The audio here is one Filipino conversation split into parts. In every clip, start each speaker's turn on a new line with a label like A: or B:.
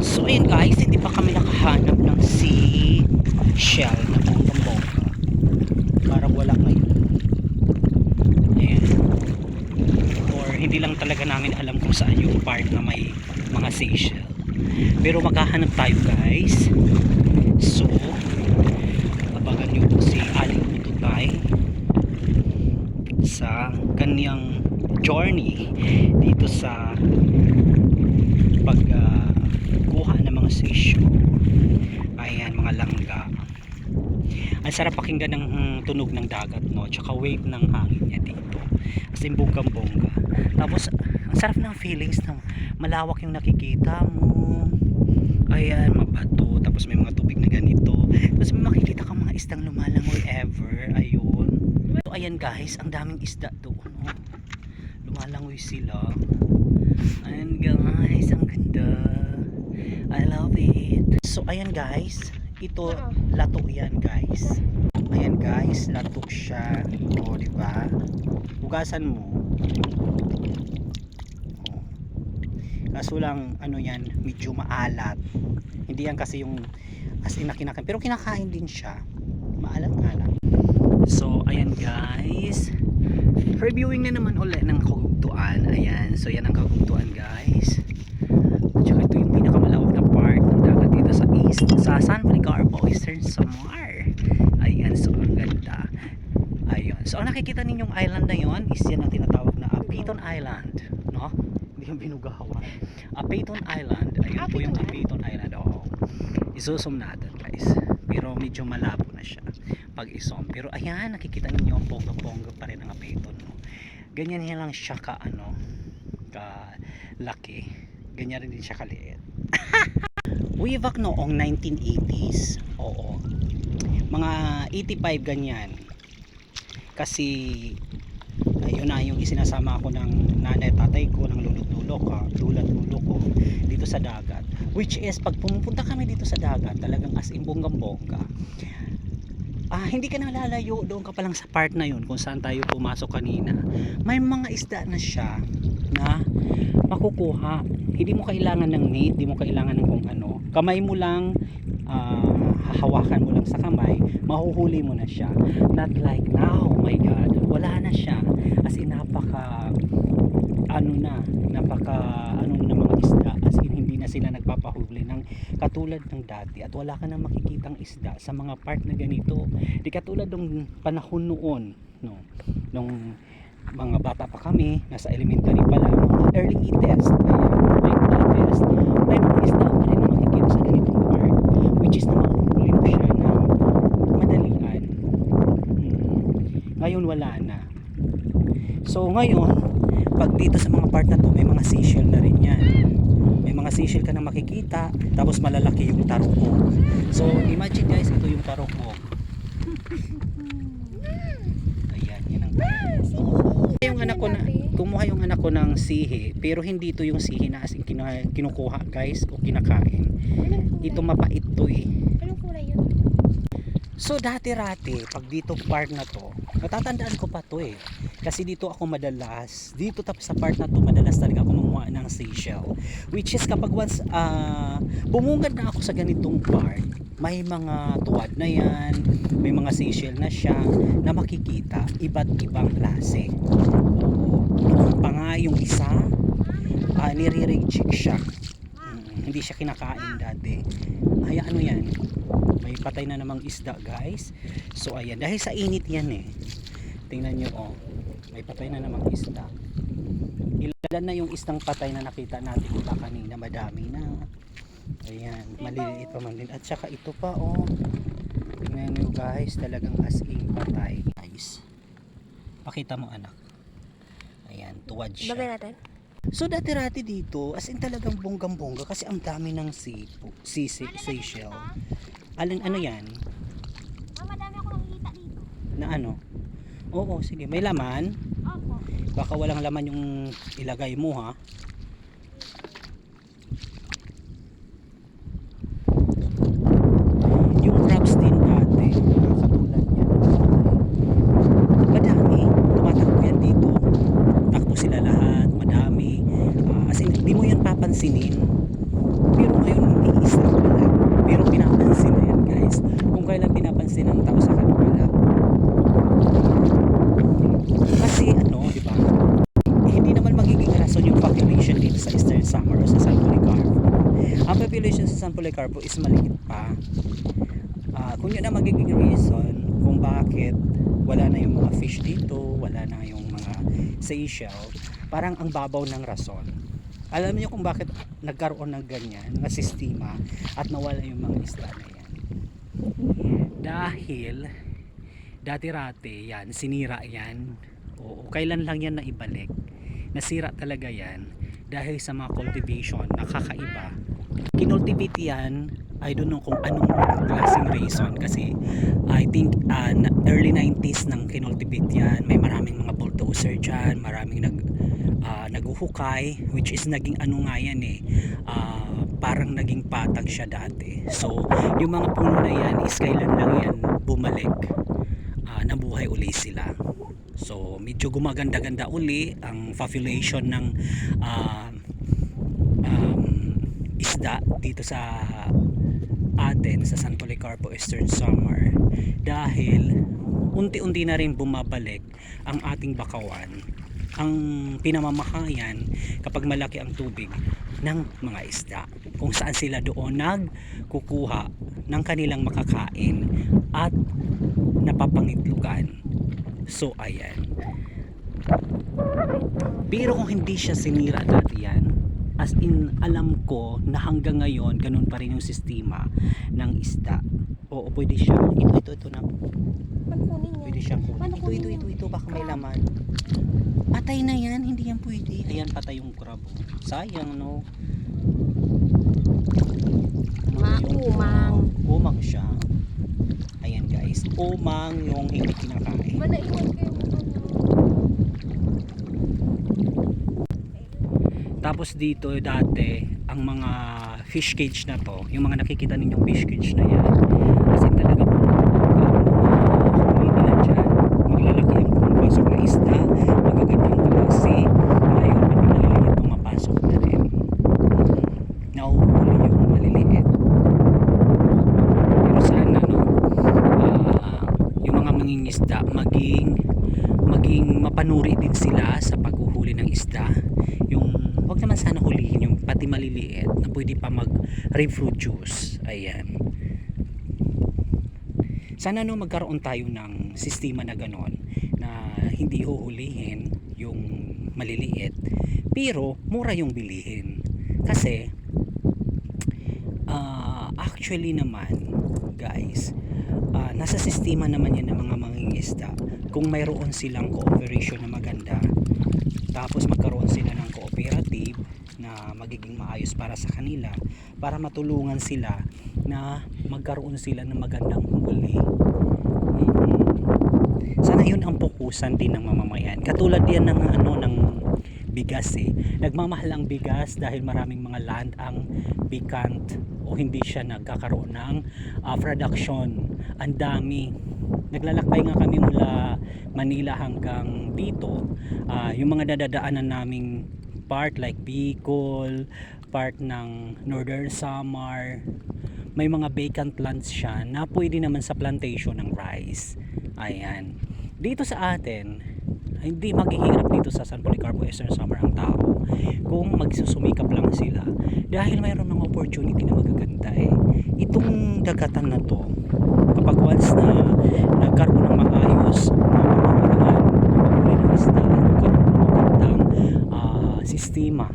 A: So ayun guys, hindi pa kami nakahanap ng sea shell na bonggang bongga. Parang wala ngayon. Ayan. Or hindi lang talaga namin alam kung saan yung part na may mga seashell. Pero maghahanap tayo guys. So, abangan nyo si Aling Pututay sa kanyang journey dito sa pag ah, kuha ng mga seashell ayan mga langga ang sarap pakinggan ng mm, tunog ng dagat no? Tsaka wave ng hangin niya dito. As in bonggang bongga tapos ang sarap ng feelings na malawak yung nakikita mo. Ayan mabato tapos may mga tubig na ganito. Tapos may makikita kang mga isdang lumalangoy ever. Ayun. So ayan guys. Ang daming isda doon no? lumalangoy sila. Ayan guys. Ang ganda. I love it. So ayan guys ito lato yan guys. Ayan guys lato siya. O di ba? Hugasan mo. O. kaso lang ano yan medyo maalat. Hindi yan kasi yung as in na kinakain. Pero kinakain din siya. Maalat nga lang so ayan guys. Reviewing na naman ulit ng kagugtuan. Ayan so yan ang kagugtuan guys at saka ito yung pinakamalawak na part ng dagat dito sa San Policarpo Eastern Samar. Ayan so ang ganda. Ayun so ang nakikita ninyong island na yon is yan ang tinatawag na Apiton Island no? Hindi yung binugawan. Apiton Island. Ayun po yung Apiton Island oo. Isusum natin guys. Pero medyo malabo na siya pag isom. Pero ayan nakikita ninyo ang bongga-bongga pa rin ang Apiton no? ganyan yan lang siya ka ano ka laki ganyan rin din siya kaliit back noong 1980s oo. Mga 85 ganyan. Kasi ayun na yung isinasama ko ng nanay tatay ko ng lulot lulo ko lulat lulo ko dito sa dagat. Which is pag pumupunta kami dito sa dagat talagang as in bonggang bongga ah, hindi ka na lalayo doon ka pa lang sa part na yun kung saan tayo pumasok kanina. May mga isda na siya na makukuha. Hindi mo kailangan ng net hindi mo kailangan ng kung ano kamay mo lang ah, hahawakan mo lang sa kamay mahuhuli mo na siya. Not like now oh my god wala na siya. As in napaka ano na napaka ano na mga isda. As in hindi na sila nagpapahuli ng katulad ng dati. At wala ka na makikitang isda sa mga part na ganito. Di katulad ng panahon noon no nung mga bata pa kami nasa elementary pa lang early test ayan late test may mga isda pa rin na makikita sa ganitong part which is na mahuhuli mo siya na madalian Hmm. ngayon wala na so ngayon pag dito sa mga part na to may mga seashell na rin yan. May mga seashell ka na makikita tapos malalaki yung tarukog so imagine guys ito yung tarukog ayan yan ang yung anak ko na kumuha yung anak ko ng sihi pero hindi ito yung sihi na as in kinu- kinukuha guys o kinakain. Ito mapait to eh? So dati-rati, pag dito part na to, natatandaan ko pa to eh. Kasi dito ako madalas, dito tapos sa part na to, madalas talaga ako manguha ng seashell. Which is kapag once uh, bumungad na ako sa ganitong part, may mga tuwad na yan, may mga seashell na siya na makikita, iba't ibang klase. Pa nga yung isa, uh, nire-reject siya. Mm, hindi siya kinakain dati. Ay ano yan? May patay na namang isda guys. So ayan, dahil sa init yan eh. Tingnan nyo oh. May patay na namang isda. Ilan na yung isdang patay na nakita natin diba kanina? Madami na. Ayan, maliliit pa man din. At saka ito pa oh. Tingnan nyo guys, talagang as in patay. Guys, pakita mo anak. Ayan, tuwad siya.
B: Bagay natin?
A: So dati-rati dito, as in talagang bonggang-bongga kasi ang dami ng sea, sea, sea, seashell. Alin ano yan?
B: Mama, dami ako nakikita dito.
A: Na ano? Oo, sige. May laman?
B: Opo.
A: Baka walang laman yung ilagay mo ha. Yung crabs din dati. Katulad niya. Madami. Tumatakbo yan dito. Takbo sila lahat. Madami. Uh, as in, hindi mo yan papansinin. Pero ngayon, hindi isa pa. Pero pinapansin na yan guys. Kung kailan pinapansin ng tao sa kanila. Kasi ano, di ba? Eh, hindi naman magiging rason yung population dito sa Eastern Samar o sa San Policarpo. Ang population sa San Policarpo is maliit pa. Uh, kung yun ang magiging reason kung bakit wala na yung mga fish dito, wala na yung mga seashell, parang ang babaw ng rason. Alam niyo kung bakit nagkaroon ng ganyan, ng sistema at nawala yung mga isla na yan. Dahil dati-rati yan, sinira yan. Oo, kailan lang yan naibalik. Nasira talaga yan dahil sa mga cultivation nakakaiba. Kinultivate yan, I don't know kung anong klaseng reason kasi I think uh, na- early 90s nang kinultivate yan. May maraming mga bulldozer dyan, maraming nag uh, naguhukay which is naging ano nga yan eh ah, parang naging patag siya dati so yung mga puno na yan is kailan lang yan bumalik nabuhay uli sila. So medyo gumaganda-ganda uli ang population ng ah, um, isda dito sa atin sa San Policarpo Eastern Samar. Dahil unti-unti na rin bumabalik ang ating bakawan. Ang pinamamahayan kapag malaki ang tubig ng mga isda kung saan sila doon nagkukuha ng kanilang makakain at napapangitlugan. So ayan. Pero kung hindi siya sinira dati yan as in alam ko na hanggang ngayon ganun pa rin yung sistema ng isda. Oo pwede siya ito ito ito na. Pwede siya kunin. Ito ito ito ito baka may laman. Patay na yan hindi yan pwede. Ayan patay yung crab oh. sayang no?
B: Maumang.
A: umang siya guys umang yung hindi kinakain
B: Manaiwan kayo ano.
A: Tapos dito dati ang mga fish cage na to, yung mga nakikita ninyong fish cage na yan. Kasi talaga po huli nila dyan. Maglalaki ang pumapasok na isda, magagandang klase, ngayon pati maliliit pumapasok na rin. Nauhuli yung maliliit. Pero sana no, ah, yung mga mangingisda maging maging mapanuri din sila sa paghuhuli ng isda. Yung wag naman sana hulihin yung pati maliliit na pwede pa mag reproduce. Ayan. Sana no magkaroon tayo ng sistema na ganon na hindi huhulihin yung maliliit pero mura yung bilihin. Kasi ah, actually naman guys ah, nasa sistema naman yan ng mga mangingisda kung mayroon silang cooperation na maganda tapos magkaroon sila ng cooperative na magiging maayos para sa kanila para matulungan sila na magkaroon sila ng magandang huli. Mhm. sana yun ang pukusan din ng mamamayan. Katulad yan ng ano ng bigas eh. Nagmamahal ang bigas dahil maraming mga land ang vacant o hindi siya nagkakaroon ng ah, production. Ang dami. Naglalakbay nga kami mula Manila hanggang dito. Ah, yung mga dadadaanan naming part like Bicol part ng Northern Samar may mga vacant lands siya na pwede naman sa plantation ng rice. Ayan. Dito sa atin hindi maghihirap dito sa San Policarpo Eastern Samar ang tao. Kung magsusumikap lang sila dahil mayroon ng opportunity na magaganda eh. Itong dagatan na to kapag once na nagkaroon ng maayos na pamamaraan ng paghuli ng isda nagkaroon ng magandang ah, sistema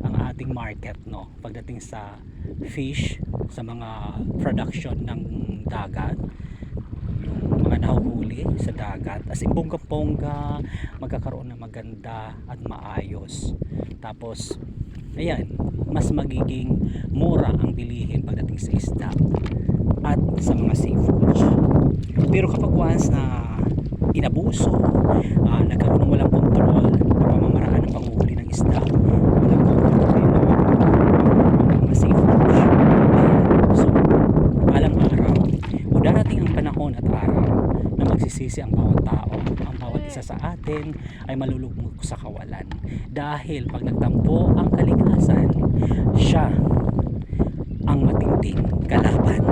A: ang ating market no pagdating sa fish sa mga production ng dagat mga nahuhuli sa dagat. As in bongga-bongga magkakaroon ng maganda at maayos. Tapos ayan mas magiging mura ang bilihin pagdating sa isda at sa mga seafoods pero kapag once na inabuso ah, nagkaroon ng walang kontrol na pamamaraan ng panguhuli ng isda ang panahon at araw magsisisi ang bawat tao ang bawat isa sa atin ay malulugmok sa kawalan. Dahil pag nagtampo ang kalikasan siya ang matinding kalaban